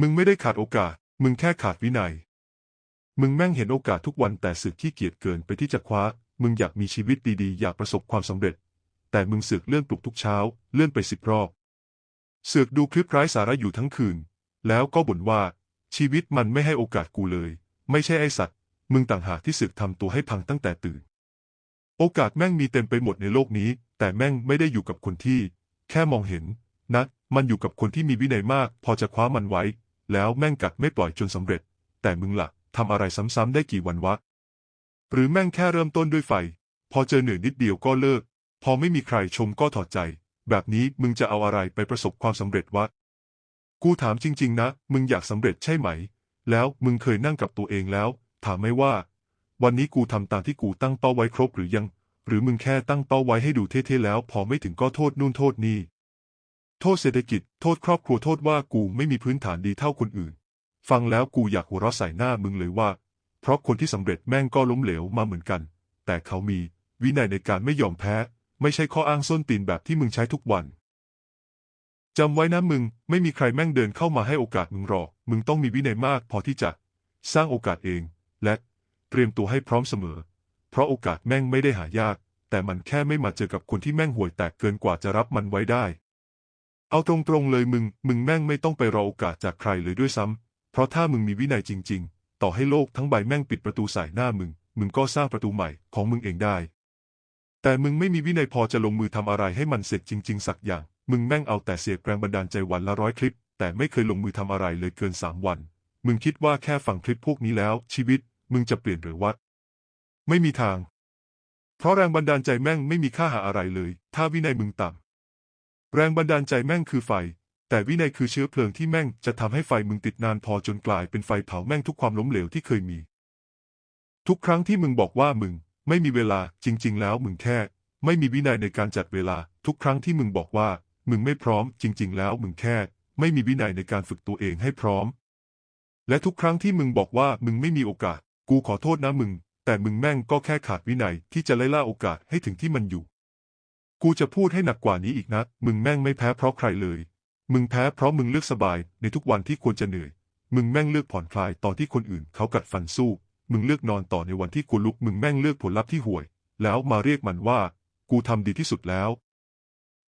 มึงไม่ได้ขาดโอกาส มึงแค่ขาดวินัย มึงแม่งเห็นโอกาสทุกวันแต่สึกขี้เกียจเกินไปที่จะคว้า มึงอยากมีชีวิตดีๆ อยากประสบความสำเร็จ แต่มึงสือกเลื่อนปลุกทุกเช้า เลื่อนไปสิบรอบเสือกดูคลิปไร้สาระอยู่ทั้งคืน แล้วก็บ่นว่า ชีวิตมันไม่ให้โอกาสกูเลย ไม่ใช่ไอสัตว์ มึงต่างหากที่สือกทำตัวให้พังตั้งแต่ตื่น โอกาสแม่งมีเต็มไปหมดในโลกนี้ แต่แม่งไม่ได้อยู่กับคนที่ แค่มองเห็นนะมันอยู่กับคนที่มีวินัยมาก พอจะคว้ามันไว้ แล้วแม่งกัดไม่ปล่อยจนสำเร็จ แต่มึงละ่ะทำอะไรซ้ำๆได้กี่วันวะ หรือแม่งแค่เริ่มต้นด้วยไฟ พอเจอเหนื่อยนิดเดียวก็เลิก พอไม่มีใครชมก็ถอดใจ แบบนี้มึงจะเอาอะไรไปประสบความสำเร็จวะ กูถามจริง ๆ นะ มึงอยากสำเร็จใช่ไหม แล้วมึงเคยนั่งกับตัวเองแล้ว ถามไหมว่า วันนี้กูทำตามที่กูตั้งเป้าไว้ครบหรือยัง หรือมึงแค่ตั้งเป้าไว้ให้ดูเท่ๆแล้ว พอไม่ถึงก็โทษนู่นโทษนี่ โทษเศรษฐกิจ โทษครอบครัว โทษว่ากูไม่มีพื้นฐานดีเท่าคนอื่น ฟังแล้วกูอยากหัวเราะใส่หน้ามึงเลยว่า เพราะคนที่สำเร็จแม่งก็ล้มเหลวมาเหมือนกัน แต่เขามีวินัยในการไม่ยอมแพ้ ไม่ใช่ข้ออ้างส้นตีนแบบที่มึงใช้ทุกวันจำไว้นะมึง ไม่มีใครแม่งเดินเข้ามาให้โอกาสมึงหรอก มึงต้องมีวินัยมากพอที่จะสร้างโอกาสเอง และเตรียมตัวให้พร้อมเสมอ เพราะโอกาสแม่งไม่ได้หายาก แต่มันแค่ไม่มาเจอกับคนที่แม่งห่วยแตกเกินกว่าจะรับมันไว้ได้ เอาตรงๆเลยมึง มึงแม่งไม่ต้องไปรอโอกาสจากใครเลยด้วยซ้ำ เพราะถ้ามึงมีวินัยจริง ๆ ต่อให้โลกทั้งใบแม่งปิดประตูใส่หน้ามึง มึงก็สร้างประตูใหม่ของมึงเองได้ แต่มึงไม่มีวินัยพอจะลงมือทำอะไรให้มันเสร็จจริง ๆ สักอย่าง มึงแม่งเอาแต่เสียแรงบันดาลใจวันละร้อยคลิป แต่ไม่เคยลงมือทำอะไรเลยเกินสามวัน มึงคิดว่าแค่ฟังคลิปพวกนี้แล้ว ชีวิต มึงจะเปลี่ยนหรือวะไม่มีทาง เพราะแรงบันดาลใจแม่งไม่มีค่าหาอะไรเลย ถ้าวินัยมึงต่ำ แรงบันดาลใจแม่งคือไฟ แต่วินัยคือเชื้อเพลิงที่แม่งจะทำให้ไฟมึงติดนานพอจนกลายเป็นไฟเผาแม่งทุกความล้มเหลวที่เคยมี ทุกครั้งที่มึงบอกว่ามึงไม่มีเวลาจริง ๆ แล้วมึงแค่ไม่มีวินัยในการจัดเวลา ทุกครั้งที่มึงบอกว่า มึงไม่พร้อม จริง ๆ แล้วมึงแค่ ไม่มีวินัยในการฝึกตัวเองให้พร้อม และทุกครั้งที่มึงบอกว่ามึงไม่มีโอกาส กูขอโทษนะมึง แต่มึงแม่งก็แค่ขาดวินัยที่จะไล่ล่าโอกาสให้ถึงที่มันอยู่ กูจะพูดให้หนักกว่านี้อีกนะ มึงแม่งไม่แพ้เพราะใครเลย มึงแพ้เพราะมึงเลือกสบายในทุกวันที่ควรจะเหนื่อย มึงแม่งเลือกผ่อนคลายตอนที่คนอื่นเขากัดฟันสู้ มึงเลือกนอนต่อในวันที่ควรลุก มึงแม่งเลือกผลลัพธ์ที่ห่วย แล้วมาเรียกมันว่า กูทำดีที่สุดแล้ว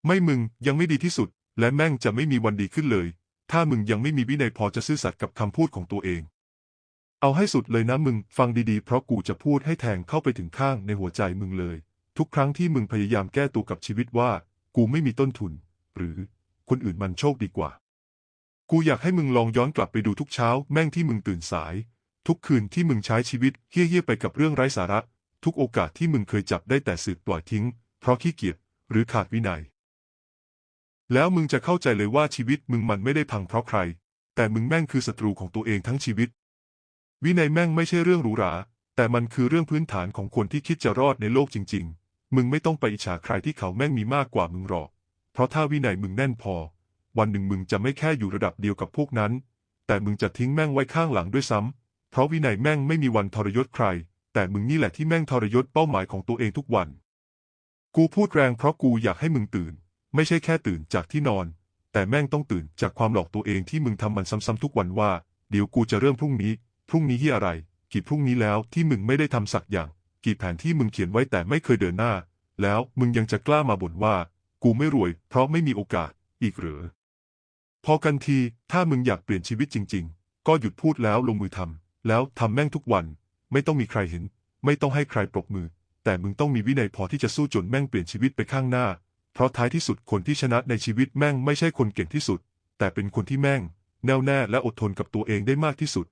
ไม่มึงยังไม่ดีที่สุด และแม่งจะไม่มีวันดีขึ้นเลย ถ้ามึงยังไม่มีวินัยพอจะซื่อสัตย์กับคำพูดของตัวเอง เอาให้สุดเลยนะมึง ฟังดีๆ เพราะกูจะพูดให้แทงเข้าไปถึงข้างในหัวใจมึงเลย ทุกครั้งที่มึงพยายามแก้ตัวกับชีวิตว่า กูไม่มีต้นทุน หรือคนอื่นมันโชคดีกว่า กูอยากให้มึงลองย้อนกลับไปดูทุกเช้า แม่งที่มึงตื่นสาย ทุกคืนที่มึงใช้ชีวิตเฮี้ยๆไปกับเรื่องไร้สาระ ทุกโอกาสที่มึงเคยจับได้แต่สืบปล่อยทิ้ง เพราะขี้เกียจหรือขาดวินัย แล้วมึงจะเข้าใจเลยว่าชีวิตมึงมันไม่ได้พังเพราะใคร แต่มึงแม่งคือศัตรูของตัวเองทั้งชีวิต วินัยแม่งไม่ใช่เรื่องหรูหรา แต่มันคือเรื่องพื้นฐานของคนที่คิดจะรอดในโลกจริง ๆ มึงไม่ต้องไปอิจฉาใครที่เขาแม่งมีมากกว่ามึงหรอก เพราะถ้าวินัยมึงแน่นพอ วันหนึ่งมึงจะไม่แค่อยู่ระดับเดียวกับพวกนั้น แต่มึงจะทิ้งแม่งไว้ข้างหลังด้วยซ้ำเพราะวินัยแม่งไม่มีวันทรยศใคร แต่มึงนี่แหละที่แม่งทรยศเป้าหมายของตัวเองทุกวัน กูพูดแรงเพราะกูอยากให้มึงตื่น ไม่ใช่แค่ตื่นจากที่นอน แต่แม่งต้องตื่นจากความหลอกตัวเองที่มึงทำมันซ้ำๆทุกวันว่า เดี๋ยวกูจะเริ่มพรุ่งนี้ พรุ่งนี้ที่อะไร กี่พรุ่งนี้แล้วที่มึงไม่ได้ทำสักอย่าง กี่แผนที่มึงเขียนไว้แต่ไม่เคยเดินหน้า แล้วมึงยังจะกล้ามาบ่นว่า กูไม่รวย เพราะไม่มีโอกาสอีกหรือ พอกันทีถ้ามึงอยากเปลี่ยนชีวิตจริง ๆ ก็หยุดพูดแล้วลงมือทำแล้วทำแม่งทุกวัน ไม่ต้องมีใครเห็น ไม่ต้องให้ใครปรบมือ แต่มึงต้องมีวินัยพอที่จะสู้จนแม่งเปลี่ยนชีวิตไปข้างหน้า เพราะท้ายที่สุดคนที่ชนะในชีวิตแม่งไม่ใช่คนเก่งที่สุด แต่เป็นคนที่แม่ง แน่วแน่และอดทนกับตัวเองได้มากที่สุด